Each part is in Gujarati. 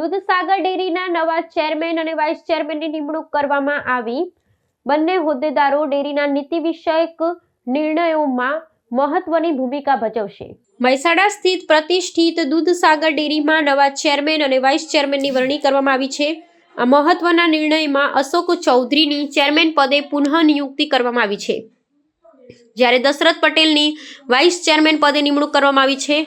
દૂધસાગર ડેરીના નવા ચેરમેન અને વાઇસ ચેરમેનની નિમણૂક કરવામાં આવી. બંને હોદ્દેદારો ડેરીના નીતિ વિષયક નિર્ણયોમાં મહત્વની ભૂમિકા ભજવશે. મહેસાણા સ્થિત પ્રતિષ્ઠિત દૂધસાગર ડેરીમાં નવા ચેરમેન અને વાઇસ ચેરમેનની વરણી કરવામાં આવી છે. આ મહત્વના નિર્ણયમાં અશોક ચૌધરીની ચેરમેન પદે પુનઃ નિયુક્તિ કરવામાં આવી છે. જ્યારે દશરથ પટેલની વાઇસ ચેરમેન પદે નિમણૂક કરવામાં આવી છે,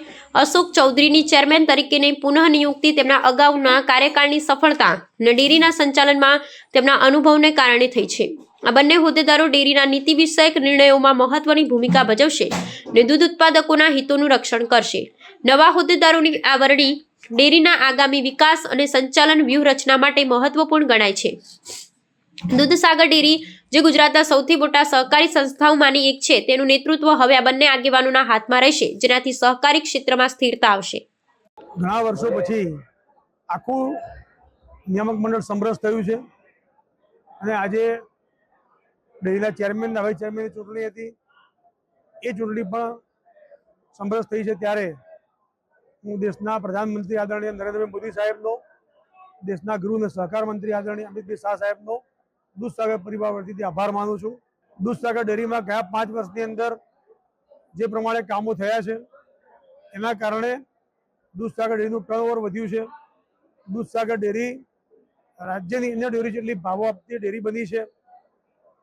અશોક ચૌધરીની ચેરમેન તરીકેની પુનઃ નિયુક્તિ તેમના અગાઉના કાર્યકાળની સફળતા અને ડેરીના સંચાલનમાં તેમના અનુભવને કારણે થઈ છે. આ બંને હોદ્દેદારો ડેરીના નીતિ વિષયક નિર્ણયોમાં મહત્વની ભૂમિકા ભજવશે અને દૂધ ઉત્પાદકોના હિતોનું રક્ષણ કરશે. નવા હોદ્દેદારોની આ વરણી ડેરીના આગામી વિકાસ અને સંચાલન વ્યૂહરચના માટે મહત્વપૂર્ણ ગણાય છે. દૂધસાગર ડેરી, જે ગુજરાતના સૌથી મોટા સહકારી સંસ્થાઓમાંની એક છે, તેનું નેતૃત્વ હવે આ બંને આગેવાનોના હાથમાં રહેશે, જેનાથી સહકારી ક્ષેત્રમાં સ્થિરતા આવશે. ઘણા વર્ષો પછી આખું નિયામક મંડળ સમરસ થયું છે. અને આજે ડેરીના ચેરમેન નવા ચેરમેનની ચૂંટણી હતી. એ ચૂંટણી પણ સમરસ થઈ છે ત્યારે હું દેશના પ્રધાનમંત્રી આદરણીય નરેન્દ્રભાઈ મોદી સાહેબનો, દેશના ગૃહ અને સહકાર મંત્રી આદરણીય અમિતભાઈ શાહ સાહેબનો દૂધસાગર પરિવાર વતીથી આભાર માનું છું. દૂધસાગર ડેરીમાં ગયા પાંચ વર્ષની અંદર જે પ્રમાણે કામો થયા છે, એના કારણે દૂધસાગર ડેરીનું ટર્નઓવર વધ્યું છે. દૂધસાગર ડેરી રાજ્યની અન્ય ડેરી જેટલી ભાવો આપતી ડેરી બની છે,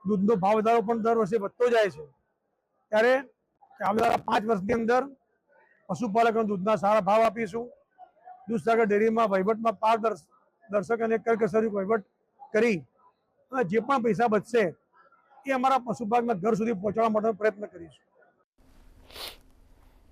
દૂધનો ભાવ વધારો પણ દર વર્ષે વધતો જાય છે. ત્યારે આવનારા પાંચ વર્ષની અંદર પશુપાલકોને દૂધના સારા ભાવ આપીશું. દૂધસાગર ડેરીમાં વહીવટમાં પારદર્શક અને કરકસરી વહીવટ કરી અને જે પણ પૈસા બચશે એ અમારા પશુપાલકના ઘર સુધી પહોંચાડવા માટે પ્રયત્ન કરીશું.